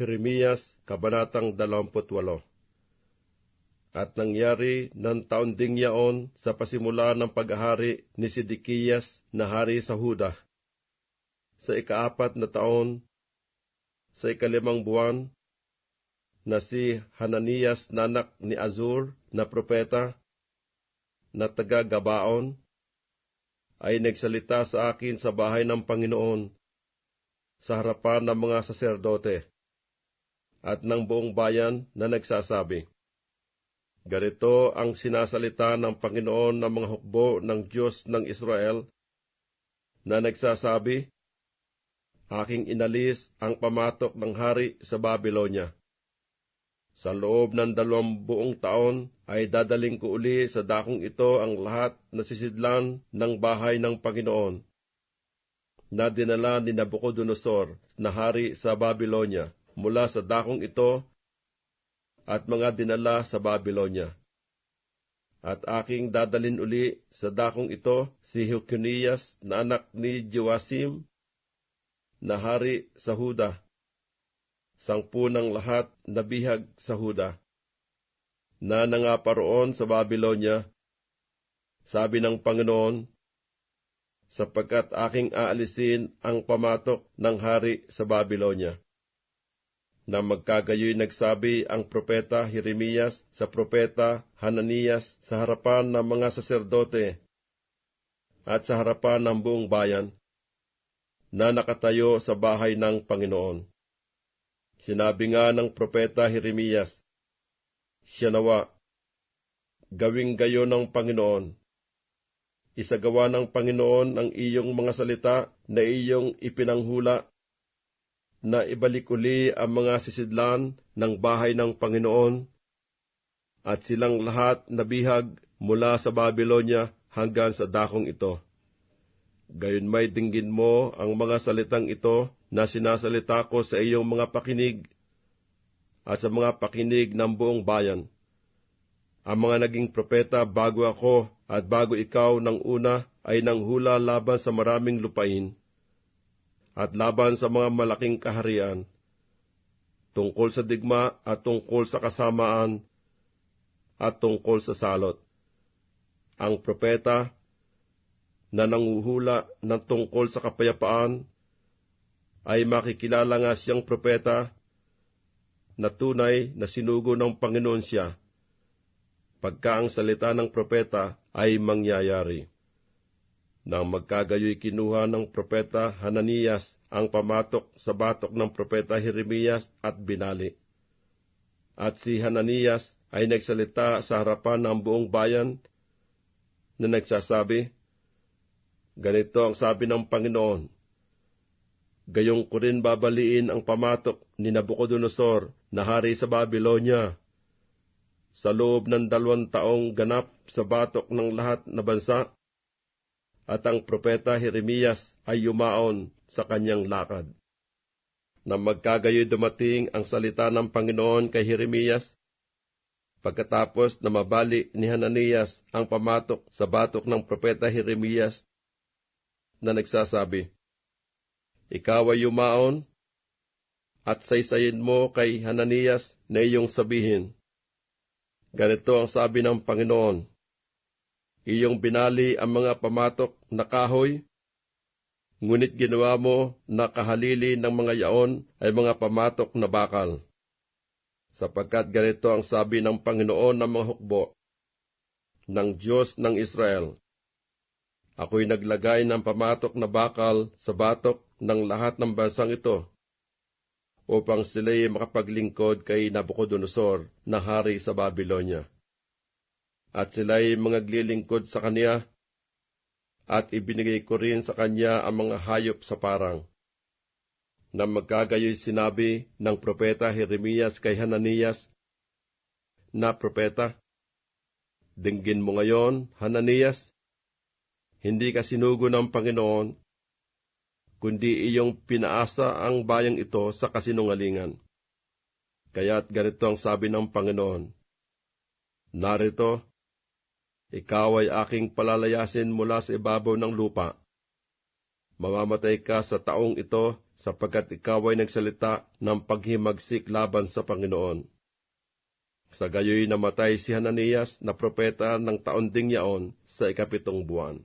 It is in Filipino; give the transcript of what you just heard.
Jeremias, Kabanatang 28 At nangyari ng taon ding yaon sa pasimula ng paghahari ni Sidikiyas na hari sa Huda. Sa ikaapat na taon, sa ikalimang buwan, na si Hananias nanak ni Azur na propeta, na taga Gabaon, ay nagsalita sa akin sa bahay ng Panginoon sa harapan ng mga saserdote at ng buong bayan na nagsasabi, Ganito ang sinasalita ng Panginoon ng mga hukbo ng Diyos ng Israel na nagsasabi, Aking inalis ang pamatok ng hari sa Babylonia. Sa loob ng dalawang buong taon ay dadaling ko uli sa dakong ito ang lahat na sisidlan ng bahay ng Panginoon na dinala ni Nabucodonosor na hari sa Babylonia mula sa dakong ito at mga dinala sa Babylonia. At aking dadalin uli sa dakong ito si Hukunias na anak ni Joasim na hari sa Huda, sangpu ng lahat na bihag sa Huda, na nangaparoon sa Babylonia, sabi ng Panginoon, sapagkat aking aalisin ang pamatok ng hari sa Babylonia na magkagayoy nagsabi ang propeta Jeremias sa propeta Hananias sa harapan ng mga saserdote at sa harapan ng buong bayan na nakatayo sa bahay ng Panginoon. Sinabi nga ng propeta Jeremias, Siya nawa, gawing gayo ng Panginoon. Isagawa ng Panginoon ang iyong mga salita na iyong ipinanghula na ibalik uli ang mga sisidlan ng bahay ng Panginoon at silang lahat nabihag mula sa Babylonia hanggang sa dakong ito. Gayon may dinggin mo ang mga salitang ito na sinasalita ko sa iyong mga pakinig at sa mga pakinig ng buong bayan. Ang mga naging propeta bago ako at bago ikaw ng una ay nanghula laban sa maraming lupain at laban sa mga malaking kaharian, tungkol sa digma at tungkol sa kasamaan at tungkol sa salot. Ang propeta na nanguhula ng tungkol sa kapayapaan ay makikilala nga siyang propeta na tunay na sinugo ng Panginoon siya pagka ang salita ng propeta ay mangyayari. Nang magkagayoy kinuha ng propeta Hananias ang pamatok sa batok ng propeta Jeremias at binali. At si Hananias ay nagsalita sa harapan ng buong bayan na nagsasabi, Ganito ang sabi ng Panginoon, Gayong ko rin babaliin ang pamatok ni Nabucodonosor na hari sa Babylonia. Sa loob ng dalawang taong ganap sa batok ng lahat na bansa, at ang propeta Jeremias ay yumaon sa kanyang lakad. Nang magkagayoy dumating ang salita ng Panginoon kay Jeremias, pagkatapos na mabali ni Hananias ang pamatok sa batok ng propeta Jeremias na nagsasabi, Ikaw ay yumaon at saysayin mo kay Hananias na iyong sabihin, Ganito ang sabi ng Panginoon, iyong binali ang mga pamatok na kahoy, ngunit ginawa mo na kahalili ng mga yaon ay mga pamatok na bakal. Sapagkat ganito ang sabi ng Panginoon ng mga hukbo, ng Diyos ng Israel. Ako'y naglagay ng pamatok na bakal sa batok ng lahat ng bansang ito, upang sila'y makapaglingkod kay Nabucodonosor na hari sa Babylonia at sila'y mga glilingkod sa kanya, at ibinigay ko rin sa kanya ang mga hayop sa parang. Na magkagayoy sinabi ng propeta Jeremias kay Hananias, na propeta, Dinggin mo ngayon, Hananias, hindi ka sinugo ng Panginoon, kundi iyong pinaasa ang bayang ito sa kasinungalingan. Kaya't ganito ang sabi ng Panginoon, Narito, ikaw ay aking palalayasin mula sa ibabaw ng lupa. Mamamatay ka sa taong ito sapagkat ikaw ay nagsalita ng paghimagsik laban sa Panginoon. Sa gayoy namatay si Hananias na propeta ng taon ding yaon sa ikapitong buwan.